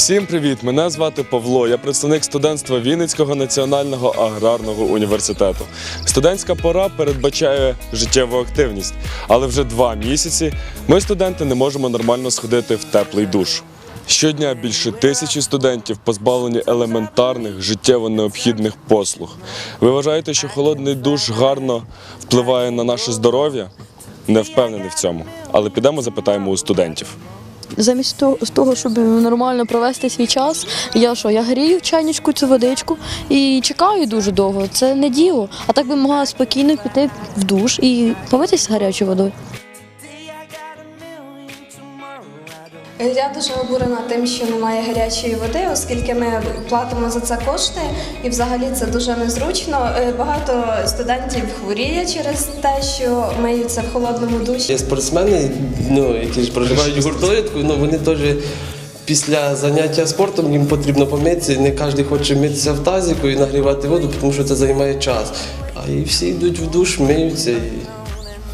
Всім привіт! Мене звати Павло. Я представник студентства Вінницького національного аграрного університету. Студентська пора передбачає життєву активність, але вже два місяці ми, студенти, не можемо нормально сходити в теплий душ. Щодня більше тисячі студентів позбавлені елементарних життєво необхідних послуг. Ви вважаєте, що холодний душ гарно впливає на наше здоров'я? Не впевнений в цьому, але підемо запитаємо у студентів. Замість того, щоб нормально провести свій час, я що, я грію чайничку цю водичку і чекаю дуже довго. Це не діло. А так би могла спокійно піти в душ і помитися гарячою водою. Я дуже обурена тим, що немає гарячої води, оскільки ми платимо за це кошти, і взагалі це дуже незручно. Е, Багато студентів хворіє через те, що миються в холодному душі. Спортсмени, ну, які ж проживають в гуртожитку, ну, вони теж після заняття спортом їм потрібно помитися. Не кожен хоче митися в тазику і нагрівати воду, тому що це займає час. А і всі йдуть в душ, миються і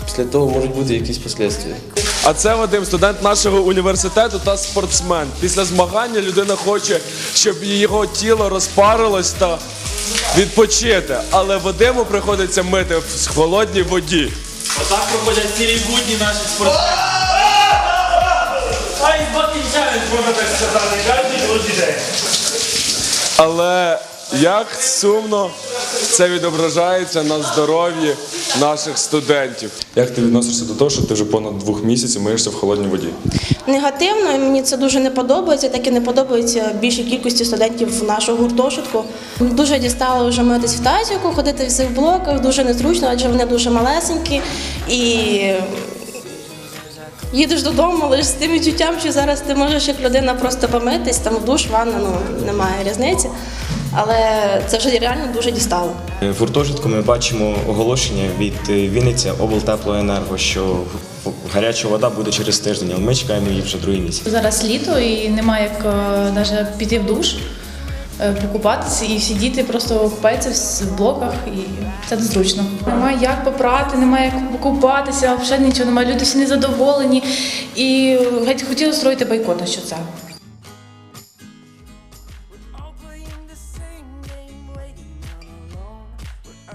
після того можуть бути якісь послідствия. А це Вадим, студент нашого університету та спортсмен. Після змагання людина хоче, щоб його тіло розпарилось та відпочити. Але Вадиму приходиться мити в холодній воді. Отак проходять цілі будні наші спортсмени. Ай, закінчають, можна так сказати, кожен робочий день. Але як сумно це відображається на здоров'ї наших студентів. Як ти відносишся до того, що ти вже понад двох місяців миєшся в холодній воді? Негативно, і мені це дуже не подобається, так і не подобається більшій кількості студентів нашого гуртожитку. Дуже дістало вже митись в тазіку, ходити в цих блоках, дуже незручно, адже вони дуже малесенькі. І їдеш додому лише з тим відчуттям, що зараз ти можеш як людина просто помитись, там в душ, ванна, ну немає різниці. Але це вже реально дуже дістало. В гуртожитку ми бачимо оголошення від е, Вінниця облтеплоенерго, що гаряча вода буде через тиждень, але ми чекаємо її вже другий місяць. Зараз літо і немає як навіть піти в душ, е, покупатися, і всі діти просто купаються в блоках, і це незручно. Немає як попрати, немає як покупатися, взагалі нічого немає. Люди всі незадоволені і геть хотіли строїти бойкот що це.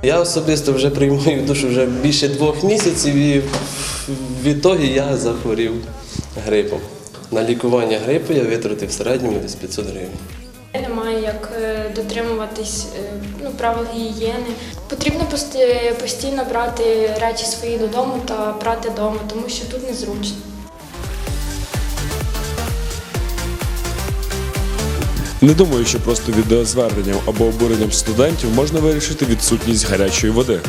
Я особисто вже приймаю душ вже більше двох місяців і відтоді я захворів грипом. На лікування грипу я витратив в середньому десь 500 гривень. Немає як е, дотримуватись е, ну, правил гігієни. Потрібно постійно брати речі свої додому та прати вдома, тому що тут незручно. Не думаю, що просто відеозверненням або обуренням студентів можна вирішити відсутність гарячої води.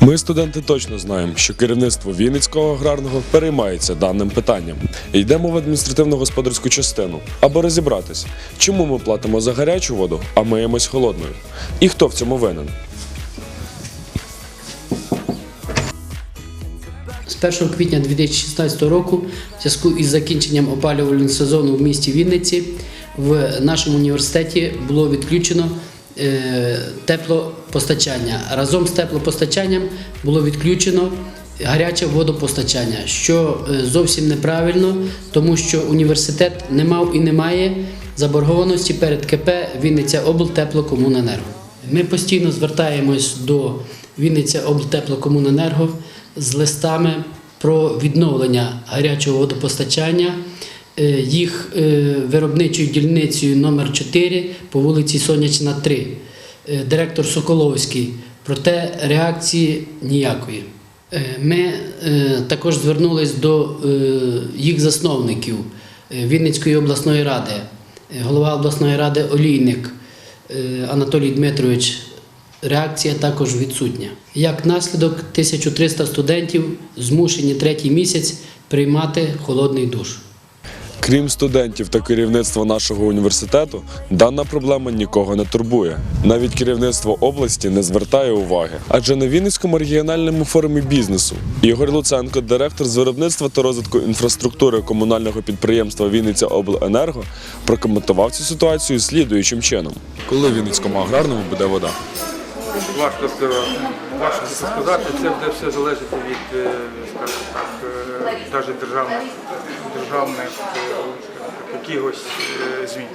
Ми, студенти, точно знаємо, що керівництво Вінницького аграрного переймається даним питанням. Йдемо в адміністративно-господарську частину, аби розібратись, чому ми платимо за гарячу воду, а миємось холодною. І хто в цьому винен. 1 квітня 2016 року, в зв'язку із закінченням опалювального сезону в місті Вінниці, в нашому університеті було відключено е, теплопостачання. Разом з теплопостачанням було відключено гаряче водопостачання, що е, зовсім неправильно, тому що університет не мав і не має заборгованості перед КП Вінниця облтеплокомуненерго. Ми постійно звертаємось до Вінниця облтеплокомуненерго з листами про відновлення гарячого водопостачання е, їх е, виробничою дільницею номер 4 по вулиці Сонячна 3. Е, Директор Соколовський. Проте реакції ніякої. Ми також звернулись до їх засновників Вінницької обласної ради, голова обласної ради Олійник Анатолій Дмитрович. Реакція також відсутня. Як наслідок, 1300 студентів змушені третій місяць приймати холодний душ. Крім студентів та керівництва нашого університету, дана проблема нікого не турбує. Навіть керівництво області не звертає уваги. Адже на Вінницькому регіональному форумі бізнесу Ігор Луценко, директор з виробництва та розвитку інфраструктури комунального підприємства Вінниця Обленерго, прокоментував цю ситуацію слідуючим чином: коли в Вінницькому аграрному буде вода? Важко сказати. Це буде все залежати від, е, так, е, навіть державних, державних е, якихось е, змін.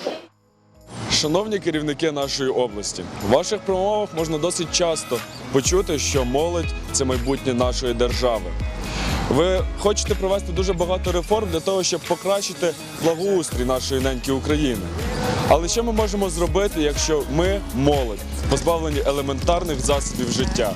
Шановні керівники нашої області, в ваших промовах можна досить часто почути, що молодь це майбутнє нашої держави. Ви хочете провести дуже багато реформ для того, щоб покращити благоустрій нашої неньки України. Але що ми можемо зробити, якщо ми молодь, позбавлені елементарних засобів життя?